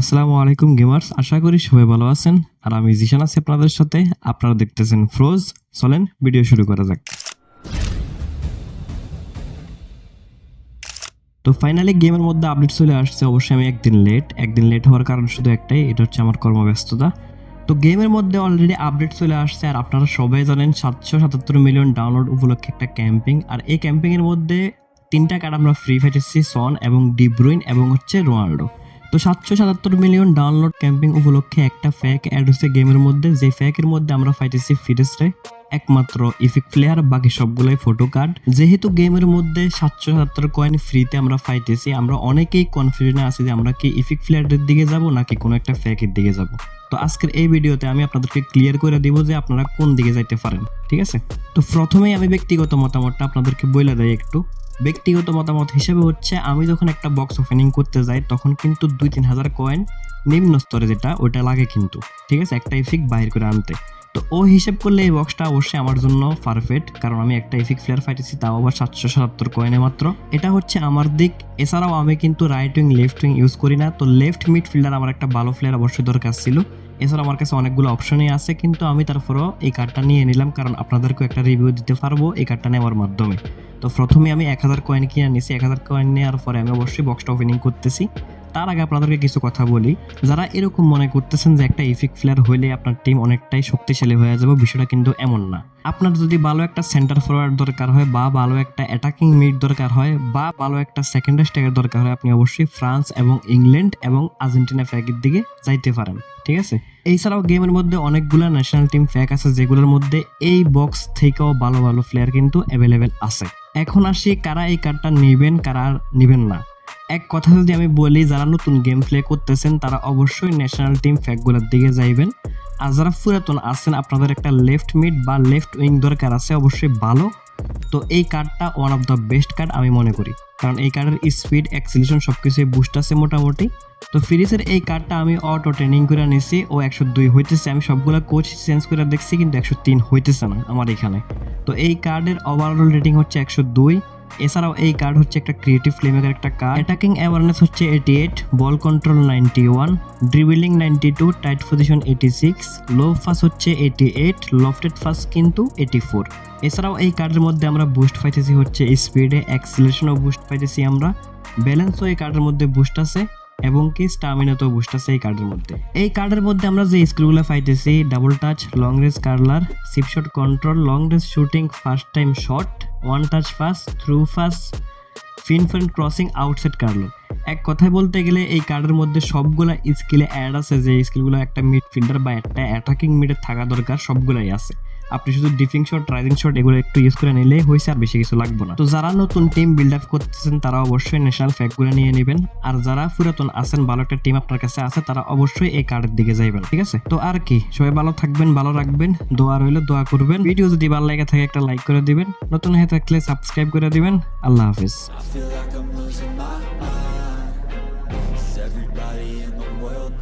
আসসালামু আলাইকুম গেমার্স, আশা করি সবাই ভালো আছেন। আর আমি জিশান আছি আপনাদের সাথে। আপনারা দেখতেছেন ফ্রোজ চলেন ভিডিও শুরু করা যাক। তো ফাইনালি গেমের মধ্যে আপডেট চলে আসছে। অবশ্যই আমি একদিন লেট একদিন লেট হওয়ার কারণ শুধু একটাই, এটা হচ্ছে আমার কর্মব্যস্ততা। তো গেমের মধ্যে অলরেডি আপডেট চলে আসছে। আর আপনারা সবাই জানেন, সাতশো সাতাত্তর মিলিয়ন ডাউনলোড উপলক্ষে একটা ক্যাম্পিং আর এই ক্যাম্পিংয়ের মধ্যে তিনটা কার্ড আমরা ফ্রি ফাইটেছি সন এবং ডিব্রুইন এবং হচ্ছে রোনাল্ডো তো সাতশো সাতাত্তর মিলিয়ন ডাউনলোড ক্যাম্পিং উপলক্ষে একটা ফ্যাক অ্যাড হচ্ছে গেমের মধ্যে, যে ফ্যাকের মধ্যে আমরা ফাইটেছি ফিরেসরে একমাত্র ইফিক প্লেয়ার বাকি সবগুলোই ফটো কার্ড যেহেতু গেমের মধ্যে সাতশো সাতাত্তর কয়েন ফ্রিতে আমরা ফাইটেছি আমরা অনেকেই কনফিউশনে আছি যে আমরা কি ইফিক প্লেয়ারদের দিকে যাব, নাকি কোনো একটা ফ্যাকের দিকে যাব। তো আজকের এই ভিডিওতে আমি আপনাদেরকে ক্লিয়ার করে দিব যে আপনারা কোন দিকে যাইতে পারেন, ঠিক আছে? তো প্রথমেই আমি ব্যক্তিগত মতামতটা আপনাদেরকে বলে দেয় একটু। ব্যক্তিগত মতামত হিসেবে হচ্ছে, আমি যখন একটা বক্স ওপেনিং করতে যাই, তখন কিন্তু দুই তিন হাজার কয়েন নিম্ন স্তরে যেটা, ওটা লাগে কিন্তু। ঠিক আছে? একটা ইফিক বাইর করে আনতে। তো ও হিসেব করলে এই বক্সটা অবশ্যই আমার জন্য পারফেক্ট কারণ আমি একটা ইফিক প্লেয়ার ফাইটেছি তাও আবার সাতশো সাতাত্তর কয়েনে মাত্র। এটা হচ্ছে আমার দিক। এছাড়াও আমি কিন্তু right wing left wing use করি না। তো লেফট মিড ফিল্ডার আমার একটা ভালো প্লেয়ার অবশ্যই দরকার ছিল। এছাড়া আমার কাছে অনেকগুলো অপশনই আছে, কিন্তু আমি তারপরেও এই কার্ডটা নিয়ে নিলাম, কারণ আপনাদেরকে একটা রিভিউ দিতে পারব এই কার্ডটা নেওয়ার মাধ্যমে। তো প্রথমে আমি এক হাজার কয়েন কিনে নিয়েছি এক হাজার কয়েন নেওয়ার পরে আমি অবশ্যই বক্সটা ওপেনিং করতেছি। তার আগে আপনাদেরকে কিছু কথা বলি। যারা এরকম মনে করতেছেন যে একটা ইফিক প্লেয়ার হইলে আপনার টিম অনেকটাই শক্তিশালী হয়ে যাবে, বিষয়টা কিন্তু এমন না। আপনার যদি ভালো একটা সেন্টার ফরওয়ার্ড দরকার হয় বা ভালো একটা অ্যাটাকিং মিড দরকার হয় বা ভালো একটা সেকেন্ড স্ট্যাকের দরকার হয়, আপনি অবশ্যই ফ্রান্স এবং ইংল্যান্ড এবং আর্জেন্টিনা ফ্যাগের দিকে যাইতে পারেন। ঠিক আছে? এছাড়াও গেমের মধ্যে অনেকগুলো ন্যাশনাল টিম ফ্যাক আছে, যেগুলোর মধ্যে এই বক্স থেকেও ভালো ভালো প্লেয়ার কিন্তু অ্যাভেলেবেল আছে। এখন আসি কারা এই কার্ডটা নেবেন, কারা নেবেন না। এক কথা যদি আমি বলি, যারা নতুন গেম প্লে করতেছেন, তারা অবশ্যই ন্যাশনাল টিম ফ্যাকগুলোর দিকে যাইবেন। আর যারা পুরাতন আছেন, আপনাদের একটা লেফট মিড বা লেফট উইং দরকার আছে, অবশ্যই ভালো। তো এই কার্ডটা one of the best card আমি মনে করি। কারণ এই কার্ডের স্পিড অ্যাক্সিলেশন সব কিছুই বুস্ট আছে মোটামুটি। তো ফিরিসের এই কার্ডটা আমি অটো ট্রেনিং করে নিছি। ও একশো দুই হইতেছে। আমি সবগুলো কোচ চেঞ্জ করে দেখছি, কিন্তু একশো তিন হইতেছে না আমার এখানে। তো এই কার্ডের ওভারঅল রেটিং হচ্ছে একশো দুই। এছাড়াও এই কার্ড হচ্ছে একটা ক্রিয়েটিভ ফ্লেমেকার একটা কার্ড অ্যাটাকিং অ্যাওয়ারনেস হচ্ছে eighty eight ball control ninety one dribbling ninety two tight possession eighty six low pass হচ্ছে এইটি এইট লফটেড ফাস কিন্তু এইটি ফোর এছাড়াও এই কার্ডের মধ্যে আমরা বুস্ট পাইতেছি হচ্ছে স্পিডে অ্যাক্সিলেশনও বুস্ট পাইতেছি আমরা। ব্যালেন্সও এই কার্ডের মধ্যে বুস্ট আছে। এবং কি স্টামিনাতেও বুস্ট আছে এই কার্ডের মধ্যে। এই কার্ডের মধ্যে আমরা যে স্কিলগুলো পাইতেছি double touch long range curler chip shot control long range shooting first time shot one touch pass through pass pinpoint crossing outside curler এক কথায় বলতে গেলে এই কার্ডের মধ্যে সবগুলা স্কিলে অ্যাড আছে যে স্কিলগুলো একটা মিডফিল্ডার বা একটা অ্যাটাকিং মিডে থাকা দরকার, সবগুলাই আছে। আপনি শুধু ডিফিং শট, রাইজিং শট এগুলো একটু ইউজ করে নিলেই হয়েছে আর বেশি কিছু লাগবে না। তো যারা নতুন টিম বিল্ড আপ করতেছেন, তারা অবশ্যই ন্যাশনাল ফ্যাকগুলো নিয়ে নেবেন। আর যারা পুরাতন আছেন, ভালো একটা টিম আপনার কাছে আছে, তারা অবশ্যই এই কার্ডের দিকে যাইবেন, ঠিক আছে? তো আর কি, সবাই ভালো থাকবেন, ভালো রাখবেন, দোয়া রইলে, দোয়া করবেন। ভিডিও যদি ভালো লাগে থাকে, একটা লাইক করে দিবেন। নতুন হয়ে থাকলে সাবস্ক্রাইব করে দিবেন। আল্লাহ হাফিজ। Everybody in the world